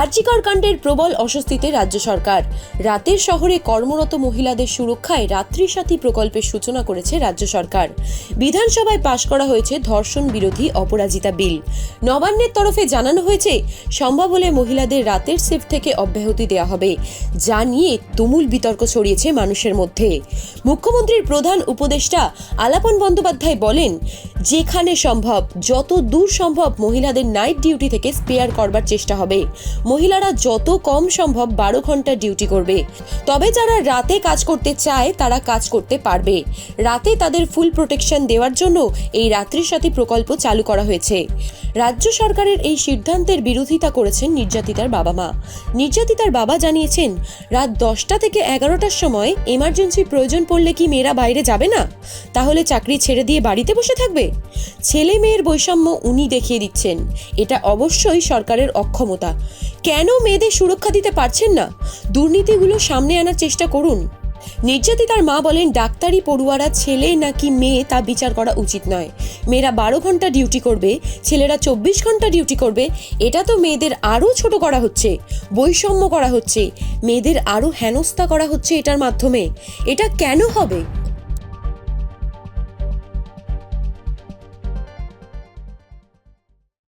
আরজিকর কাণ্ডের প্রবল অস্বস্তিতে রাজ্য সরকার। রাতের শহরে কর্মরত মহিলাদের সুরক্ষায় রাত্রি সাথী প্রকল্পের সূচনা করেছে রাজ্য সরকার। বিধানসভায় পাশ করা হয়েছে ধর্ষণ বিরোধী অপরাজিতা বিল। নবান্নের তরফে জানানো হয়েছে, সম্ভব হলে মহিলাদের রাতের শিফট থেকে অব্যাহতি দেওয়া হবে। যা নিয়ে তুমুল বিতর্ক ছড়িয়েছে মানুষের মধ্যে। মুখ্যমন্ত্রীর প্রধান উপদেষ্টা আলাপন বন্দ্যোপাধ্যায় বলেন যেখানে সম্ভব, যত দূর সম্ভব মহিলাদের নাইট ডিউটি থেকে স্পেয়ার করবার চেষ্টা হবে। মহিলারা যত কম সম্ভব বারো ঘণ্টা ডিউটি করবে। তবে যারা রাতে কাজ করতে চায়, তারা কাজ করতে পারবে। রাতে তাদের ফুল প্রোটেকশন দেওয়ার জন্য এই রাত্রির সাথী প্রকল্প চালু করা হয়েছে। রাজ্য সরকারের এই সিদ্ধান্তের বিরোধিতা করেছেন নির্যাতিতার বাবা মা। নির্যাতিতার বাবা জানিয়েছেন, রাত দশটা থেকে এগারোটার সময় এমার্জেন্সি প্রয়োজন পড়লে কি মেয়েরা বাইরে যাবে না? তাহলে চাকরি ছেড়ে দিয়ে বাড়িতে বসে থাকবে? ছেলে মেয়ের বৈষম্য উনি দেখিয়ে দিচ্ছেন। এটা অবশ্যই সরকারের অক্ষমতা। কেন মেয়েদের সুরক্ষা দিতে পারছেন না? দুর্নীতিগুলো সামনে আনার চেষ্টা করুন। নির্যাতিতার মা বলেন, ডাক্তারি পড়ুয়ারা ছেলে নাকি মেয়ে তা বিচার করা উচিত নয়। মেয়েরা বারো ঘণ্টা ডিউটি করবে, ছেলেরা চব্বিশ ঘণ্টা ডিউটি করবে, এটা তো মেয়েদের আরও ছোট করা হচ্ছে, বৈষম্য করা হচ্ছে। মেয়েদের আরও হেনস্থা করা হচ্ছে এটার মাধ্যমে। এটা কেন হবে?